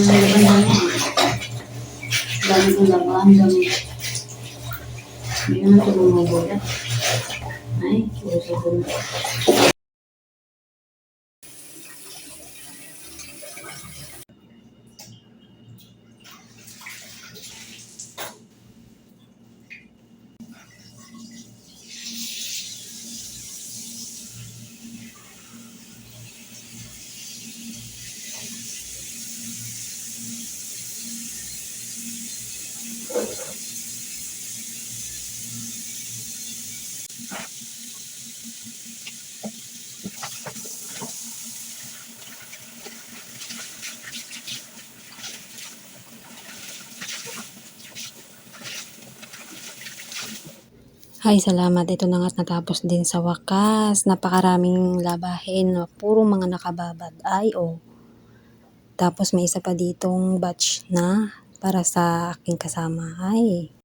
laban. Dami kong laban, dami. Hindi ito bumubula. Ay, puso ko na. Ay, salamat. Ito na nga't natapos din sa wakas. Napakaraming labahin. Puro mga nakababad. Ay, oh. Tapos may isa pa ditong batch na para sa aking kasama. Ay,